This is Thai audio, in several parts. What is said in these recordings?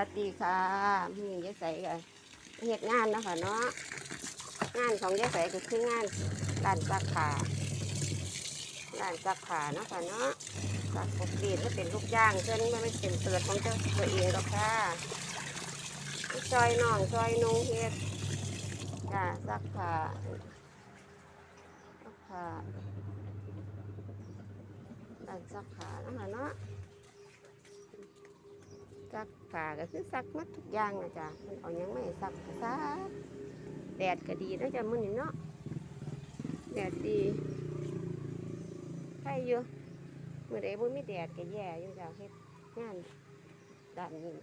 วัสดีค่ะมียายใสกับเหตุงานนะคะเนาะงานของยายใสก็คืองานร้านซักผ้าร้านซักผ้านะคะเนาะซักปกติก็เป็นลูกจ้างเพื่อนไม่เป็นเตือของเจ้าตัวเองหรอกค่ะซอยน้องซอยนุ่งเฮ็ดจ้าซักผ้าซักผ้าร้านซักผ้านะคะเนาะ ซักผ้าก็คือซักมัดทุกอย่างนะจ๊ะมันเอายังไม่ซักก็ซักแดดก็ดีนะจ๊ะมื้อนี้เนาะแดดดีใครอยู่เมื้อใดบ่มีแดดก็แย่อยู่จ้ะเฮ็ดงานด้านนี้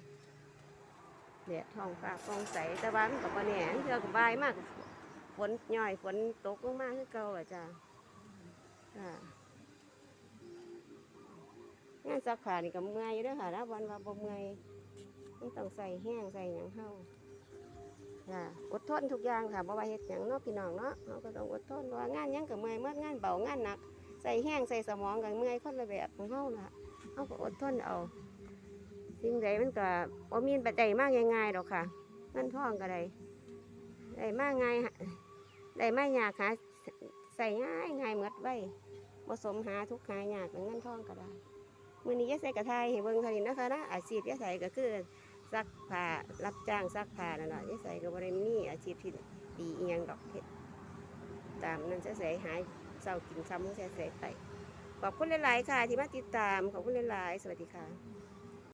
แดดท้องฟ้าฟองใสแต่ว่ามันก็บ่แน่เทื่อก็บ่ายมากฝนย่อยฝนตกลงมาคือเก่าอะจ้ะอ่าานซักผ้านี่ก็เมื่อยอยู่เด้อค่ะนะวันว่าบ่เมื่อยมันต้องใส่แห้งใส่หยังเฮาจ้ะอดทนทุกอย่างค่ะบ่ว่าเฮ็ดหยังเนาะพี่น้องเนาะเฮาก็ต้องอดทนว่างานหยังก็เมื่อยเมื่องานเบางานหนัก ใส่แห้งใส่สมองก็เมื่อยคนละแบบของเฮาน่ะเฮาก็อดทนเอาสิ่งใดมันก็บ่มีบัดใดมากง่ายๆดอกค่ะเงินทองก็ได้ได้มากง่ายได้มากยากหาใส่ง่ายง่ายหมดไว้บ่สมหาทุกข์หายากเงินทองก็ได้ มื่อนี้ยายใส่กระทายให้เบิ้งเท่านี้นะคะนะอาชีพยายใส่ก็คือซักผ้ารับจ้างซักผ้านั่นแหละยายใส่ก็บริมีอาชีพที่ดีเอียงดอกเฮ็ดตามนั้นจะใส่หายเศร้ากินซ้ำจะใส่ไปขอบคุณหลายๆค่ะที่มาติดตามขอบคุณหลายๆสวัสดีค่ะ